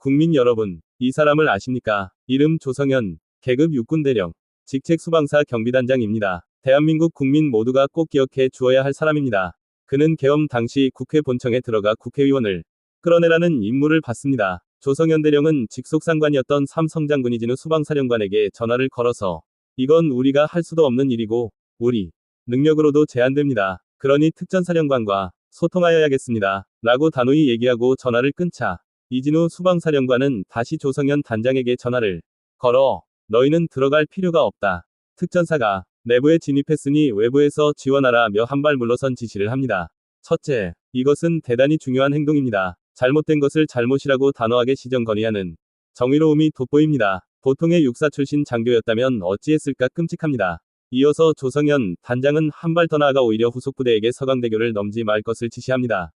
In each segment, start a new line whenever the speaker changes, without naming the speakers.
국민 여러분, 이 사람을 아십니까? 이름 조성현, 계급 육군대령, 직책 수방사 경비단장입니다. 대한민국 국민 모두가 꼭 기억해 주어야 할 사람입니다. 그는 계엄 당시 국회 본청에 들어가 국회의원을 끌어내라는 임무를 받습니다. 조성현 대령은 직속 상관이었던 삼성 장군이 진우 수방사령관에게 전화를 걸어서 이건 우리가 할 수도 없는 일이고 우리 능력으로도 제한됩니다. 그러니 특전사령관과 소통하여야겠습니다. 라고 단호히 얘기하고 전화를 끊자 이진우 수방사령관은 다시 조성현 단장에게 전화를 걸어 너희는 들어갈 필요가 없다. 특전사가 내부에 진입했으니 외부에서 지원하라며 한 발 물러선 지시를 합니다. 첫째, 이것은 대단히 중요한 행동입니다. 잘못된 것을 잘못이라고 단호하게 시정 건의하는 정의로움이 돋보입니다. 보통의 육사 출신 장교였다면 어찌했을까 끔찍합니다. 이어서 조성현 단장은 한 발 더 나아가 오히려 후속 부대에게 서강대교를 넘지 말 것을 지시합니다.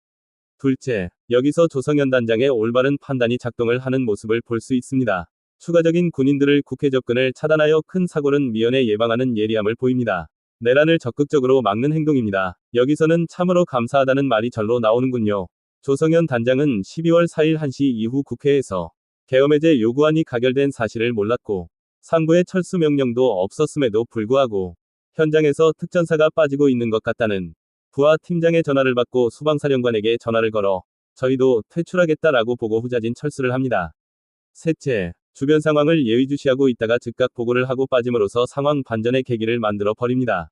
둘째, 여기서 조성현 단장의 올바른 판단이 작동을 하는 모습을 볼 수 있습니다. 추가적인 군인들을 국회 접근을 차단하여 큰 사고는 미연에 예방하는 예리함을 보입니다. 내란을 적극적으로 막는 행동입니다. 여기서는 참으로 감사하다는 말이 절로 나오는군요. 조성현 단장은 12월 4일 1시 이후 국회에서 계엄해제 요구안이 가결된 사실을 몰랐고 상부의 철수 명령도 없었음에도 불구하고 현장에서 특전사가 빠지고 있는 것 같다는 부하 팀장의 전화를 받고 수방사령관에게 전화를 걸어 저희도 퇴출하겠다라고 보고 후자진 철수를 합니다. 셋째, 주변 상황을 예의주시하고 있다가 즉각 보고를 하고 빠짐으로써 상황 반전의 계기를 만들어 버립니다.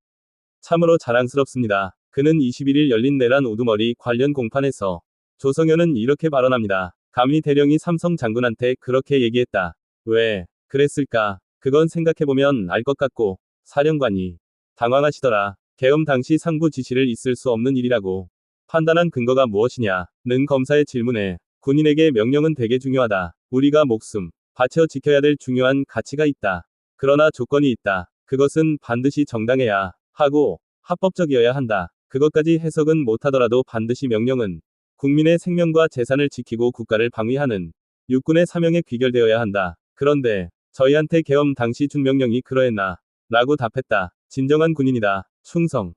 참으로 자랑스럽습니다. 그는 21일 열린 내란 우두머리 관련 공판에서 조성현은 이렇게 발언합니다. 감히 대령이 삼성 장군한테 그렇게 얘기했다. 왜 그랬을까? 그건 생각해보면 알 것 같고 사령관이 당황하시더라. 계엄 당시 상부 지시를 있을 수 없는 일이라고 판단한 근거가 무엇이냐? 는 검사의 질문에 군인에게 명령은 되게 중요하다. 우리가 목숨 바쳐 지켜야 될 중요한 가치가 있다. 그러나 조건이 있다. 그것은 반드시 정당해야 하고 합법적이어야 한다. 그것까지 해석은 못하더라도 반드시 명령은 국민의 생명과 재산을 지키고 국가를 방위하는 육군의 사명에 귀결되어야 한다. 그런데 저희한테 계엄 당시 준 명령이 그러했나? 라고 답했다. 진정한 군인이다. 충성.